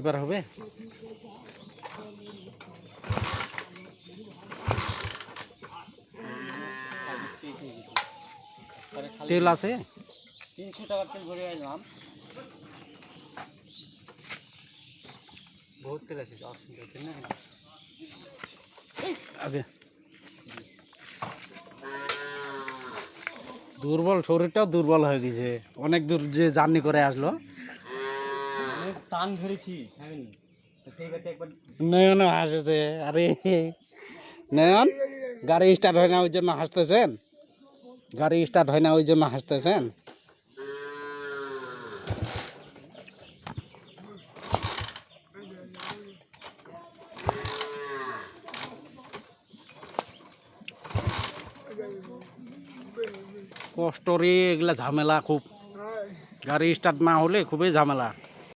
এবার হবে? তেল আছে? তিনশো টাকার তেল ভরে আসলাম বহুত তেল আছে অসুবিধা তেল না? আগে। দুর্বল শরীরটাও দুর্বল হয়ে গেছে। অনেক দূর যে জার্নি করে আসলো টান ধরেছি হ্যাঁ। নয়ন হাসেছে, আরে। নয়ন, গাড়ি স্টার্ট হয় না, ওই জন্য হাসতেছেন? গাড়ি স্টার্ট হয় না, ওই জন্য হাসতেছেন? কষ্ট রে, এগুলা ঝামেলা খুব। গাড়ি স্টার্ট না হলে খুবই ঝামেলা।